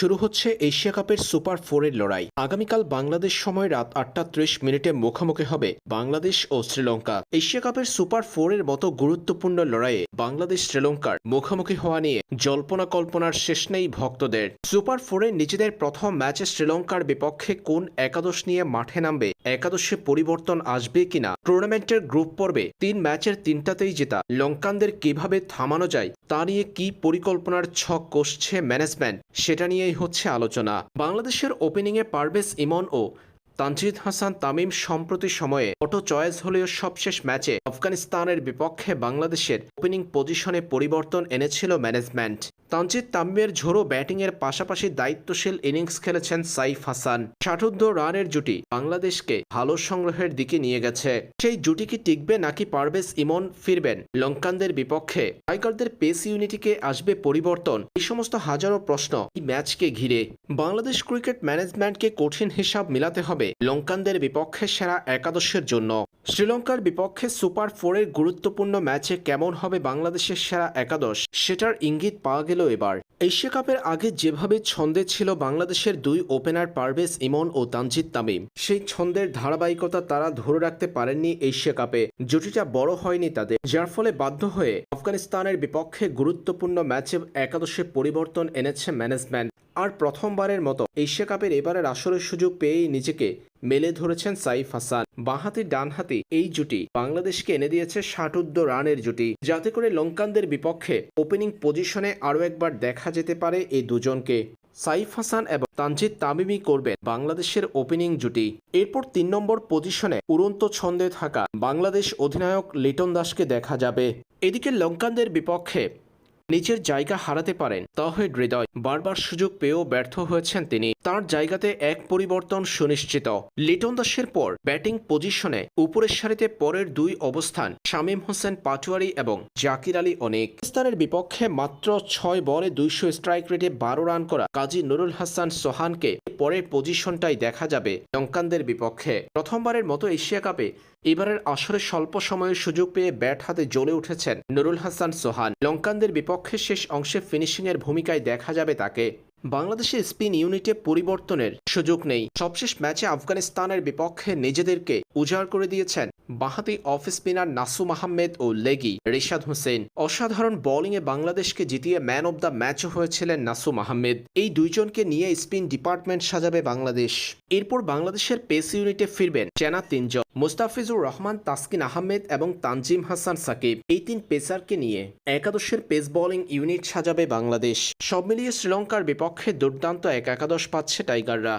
শুরু হচ্ছে এশিয়া কাপের সুপার ফোরের লড়াই। আগামীকাল বাংলাদেশ সময় রাত আটটা ত্রিশ মিনিটে মুখোমুখি হবে বাংলাদেশ ও শ্রীলঙ্কা। এশিয়া কাপের সুপার ফোরের মতো গুরুত্বপূর্ণ লড়াইয়ে বাংলাদেশ শ্রীলঙ্কার মুখোমুখি হওয়া নিয়ে জল্পনা কল্পনার শেষ নেই ভক্তদের। সুপার ফোরে নিজেদের প্রথম ম্যাচে শ্রীলঙ্কার বিপক্ষে কোন একাদশ নিয়ে মাঠে নামবে, একাদশে পরিবর্তন আসবে কিনা, টুর্নামেন্টের গ্রুপ পর্বে তিন ম্যাচের তিনটাতেই জেতা, লঙ্কানদের কীভাবে থামানো যায়, তা নিয়ে কি পরিকল্পনার ছক কষছে ম্যানেজমেন্ট সেটা নিয়েই হচ্ছে আলোচনা। বাংলাদেশের ওপেনিংয়ে পারভেজ ইমন ও তানজিদ হাসান তামিম সম্প্রতি সময়ে অটো চয়েস হলেও সবশেষ ম্যাচে আফগানিস্তানের বিপক্ষে বাংলাদেশের ওপেনিং পজিশনে পরিবর্তন এনেছিল ম্যানেজমেন্ট তানজিদ তামিমের ঝোড়ো ব্যাটিংয়ের পাশাপাশি দায়িত্বশীল ইনিংস খেলেছেন সাইফ হাসান। ষাটোর্ধ রানের জুটি বাংলাদেশকে ভালো সংগ্রহের দিকে নিয়ে গেছে। সেই জুটি কি টিকবে নাকি পারভেজ ইমন ফিরবেন? লঙ্কানদের বিপক্ষে টাইগারদের পেস ইউনিটিকে আসবে পরিবর্তন? এই সমস্ত হাজারো প্রশ্ন এই ম্যাচকে ঘিরে। বাংলাদেশ ক্রিকেট ম্যানেজমেন্টকে কঠিন হিসাব মিলাতে হবে। লঙ্কানদের বিপক্ষে সেরা একাদশের জন্য। শ্রীলঙ্কার বিপক্ষে সুপার ফোরের গুরুত্বপূর্ণ ম্যাচে কেমন হবে বাংলাদেশের সেরা একাদশ, সেটার ইঙ্গিত পাওয়া গেল এবার। এশিয়া কাপের আগে যেভাবে ছন্দে ছিল বাংলাদেশের দুই ওপেনার পারভেজ ইমন ও তানজিদ তামিম, সেই ছন্দের ধারাবাহিকতা তারা ধরে রাখতে পারেননি এশিয়া কাপে। জুটিটা বড় হয়নি তাদের, যার ফলে বাধ্য হয়ে আফগানিস্তানের বিপক্ষে গুরুত্বপূর্ণ ম্যাচে একাদশে পরিবর্তন এনেছে ম্যানেজমেন্ট। আর প্রথমবারের মতো এশিয়া কাপের এবারের আসরের সুযোগ পেয়েই নিজেকে মেলে ধরেছেন সাইফ হাসান। বাঁহাতি ডানহাতি এই জুটি বাংলাদেশকে এনে দিয়েছে ষাটোর্ধ রানের জুটি। যাতে করে লঙ্কানদের বিপক্ষে ওপেনিং পজিশনে আরও একবার দেখা যেতে পারে এই দুজনকে। সাইফ হাসান এবং তানজিদ তামিমি করবেন বাংলাদেশের ওপেনিং জুটি। এরপর তিন নম্বর পজিশনে উড়ন্ত ছন্দে থাকা বাংলাদেশ অধিনায়ক লিটন দাসকে দেখা যাবে। এদিকে লঙ্কানদের বিপক্ষে নিজের জায়গা হারাতে পারেন। তাহিদ হৃদয়, বারবার সুযোগ পেয়েও ব্যর্থ হয়েছেন তিনি। তার জায়গাতে এক পরিবর্তন সুনিশ্চিত। লিটন দাসের পর ব্যাটিং পজিশনে উপরের সারিতে পরের দুই অবস্থান শামীম হোসেন পাটোয়ারি এবং জাকির আলী অনেক। পাকিস্তানের বিপক্ষে মাত্র ছয় বলে দুইশো স্ট্রাইক রেটে বারো রান করা কাজী নুরুল হাসান সোহানকে পরের পজিশনটাই দেখা যাবে লঙ্কানদের বিপক্ষে। প্রথমবারের মতো এশিয়া কাপে এবারের আসরে স্বল্প সময়ের সুযোগ পেয়ে ব্যাট হাতে জ্বলে উঠেছেন নুরুল হাসান সোহান। লঙ্কানদের বিপক্ষে শেষ অংশে ফিনিশিংয়ের ভূমিকায় দেখা যাবে তাকে। বাংলাদেশের স্পিন ইউনিটে পরিবর্তনের সুযোগ নেই। সবশেষ ম্যাচে আফগানিস্তানের বিপক্ষে নিজেদেরকে উজাড় করে দিয়েছেন বাহাতি অফ স্পিনার নাসুম আহমেদ ও লেগি রিশাদ হোসেন অসাধারণ বোলিংয়ে বাংলাদেশকে জিতিয়ে ম্যান অব দ্য ম্যাচও হয়েছিলেন নাসুম আহমেদ। এই দুইজনকে নিয়ে স্পিন ডিপার্টমেন্ট সাজাবে বাংলাদেশ। এরপর বাংলাদেশের পেস ইউনিটে ফিরবেন চেনা তিনজন, মুস্তাফিজুর রহমান, তাসকিন আহমেদ এবং তানজিম হাসান সাকিব। এই তিন পেসারকে নিয়ে একাদশের পেস বোলিং ইউনিট সাজাবে বাংলাদেশ। সব মিলিয়ে শ্রীলঙ্কার বিপক্ষে দুর্দান্ত এক একাদশ পাচ্ছে টাইগাররা।